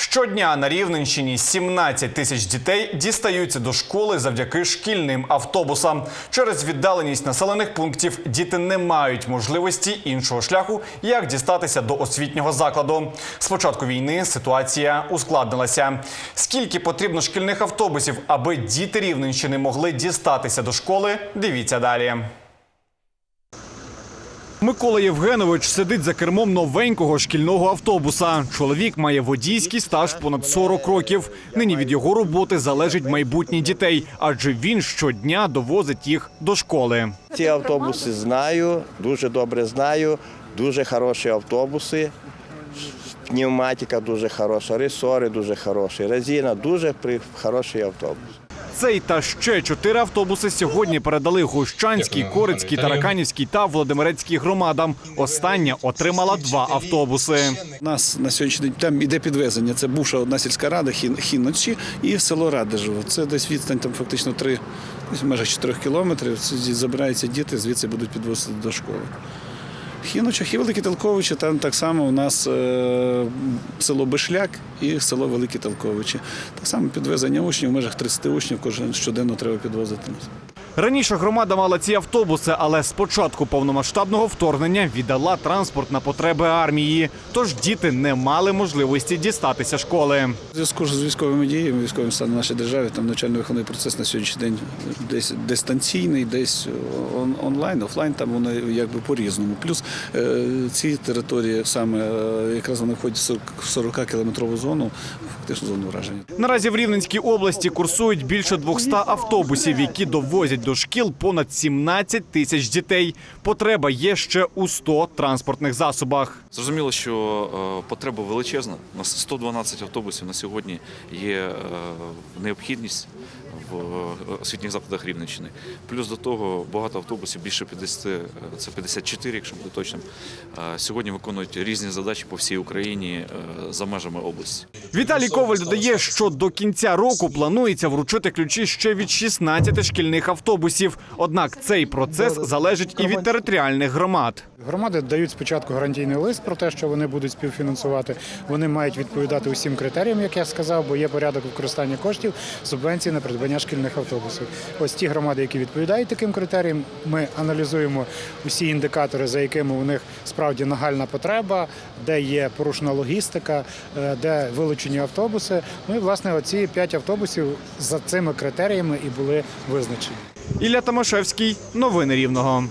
Щодня на Рівненщині 17 тисяч дітей дістаються до школи завдяки шкільним автобусам. Через віддаленість населених пунктів діти не мають можливості іншого шляху, як дістатися до освітнього закладу. З початку війни ситуація ускладнилася. Скільки потрібно шкільних автобусів, аби діти Рівненщини могли дістатися до школи? Дивіться далі. Микола Євгенович сидить за кермом новенького шкільного автобуса. Чоловік має водійський стаж понад 40 років. Нині від його роботи залежить майбутнє дітей, адже він щодня довозить їх до школи. Ці автобуси знаю, дуже добре знаю. Дуже хороші автобуси. Пневматика дуже хороша, ресори дуже хороші, резина дуже хороший автобус. Цей та ще чотири автобуси сьогодні передали Гущанській, Корицькій, Тараканівській та Володимирецькій громадам. Остання отримала два автобуси. У нас на сьогоднішній день там іде підвезення. Це бувша одна сільська рада Хін- Хінночі і село Радежево. Це десь відстань там фактично три, десь в межах 4 кілометрів. Це Забираються діти, звідси будуть підвозити до школи. Хіночах і Великі Телковичі, там так само у нас е, село Бишляк і село Великі Телковичі. Так само підвезення учнів, в межах 30 учнів кожен щоденно треба підвозити. Раніше громада мала ці автобуси, але з початку повномасштабного вторгнення віддала транспорт на потреби армії. Тож діти не мали можливості дістатися школи. У зв'язку з військовими діями, військовим станом в нашій державі, там навчально-виховний процес на сьогоднішній день десь дистанційний, десь он- онлайн, офлайн, там воно якби по-різному. Плюс е, ці території саме е, якраз вони входять в 40 в 40 кілометрову зону, фактично зону враження. Наразі в Рівненській області курсують більше 200 автобусів, які довозять до шкіл понад 17 тисяч дітей. Потреба є ще у 100 транспортних засобах. Зрозуміло, що е, потреба величезна. У нас 112 автобусів на сьогодні є е, необхідність в е, освітніх закладах Рівненщини. Плюс до того багато автобусів, більше 50, е, це 54, якщо бути точним, е, сьогодні виконують різні задачі по всій Україні за межами області. Віталій Коваль додає, що до кінця року планується вручити ключі ще від 16 шкільних автобусів. Однак цей процес залежить і від територіальних громад. Громади дають спочатку гарантійний лист про те, що вони будуть співфінансувати. Вони мають відповідати усім критеріям, як я сказав, бо є порядок використання коштів субвенцій на придбання шкільних автобусів. Ось ті громади, які відповідають таким критеріям, ми аналізуємо усі індикатори, за якими у них справді нагальна потреба, де є порушена логістика, е, де вилучені автобуси. Ну і власне оці п'ять автобусів за цими критеріями і були визначені. Ілля Томашевський, новини Рівного.